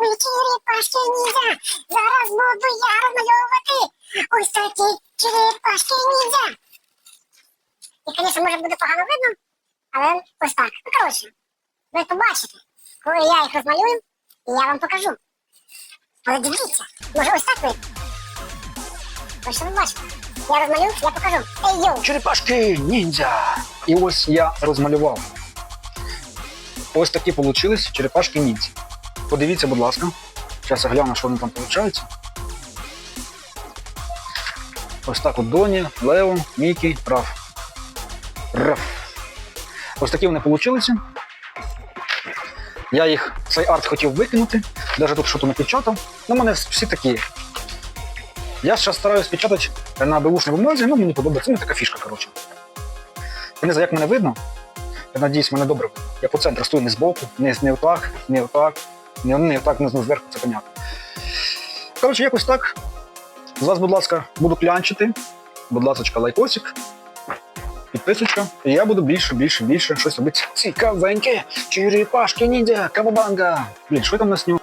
Ой, черепашки ніндзя. Зараз буду я розмальовувати. Ось такі черепашки ніндзя. І, звісно, може буде погано видно, але ось так. Ну, коротше, ви побачите, коли я їх розмалюю, я вам покажу. Але дивіться, може ось так видно. Ось що ви бачите. Я розмалюю, я покажу. Ей, йоу! Черепашки ніндзя. І ось я розмалював. Ось такі получились черепашки ніндзя. Подивіться, будь ласка. Зараз я гляну, що вони там виходить. Ось так от Доні, Лео, Мікі, Раф. Раф. Ось такі вони получилися. Я їх, цей арт хотів викинути. Навіть тут щось напечатав. Ну, мене всі такі. Я зараз стараюсь печатати на беушній бумазі, ну мені подобається. Ну, така фішка, коротше. Не знаю, як мене видно. Я надіюсь, мене добре. Я по центру стою не збоку, не, не отак, не отак, не, не так не зверху, це понятно. Коротше, якось так. З вас, будь ласка, буду клянчити. Будь ласка, лайкосик, підписочка. І я буду більше, більше, більше щось робити. Цікавеньке. Черепашки ніндзя, кавабанга. Блін, що там на сню?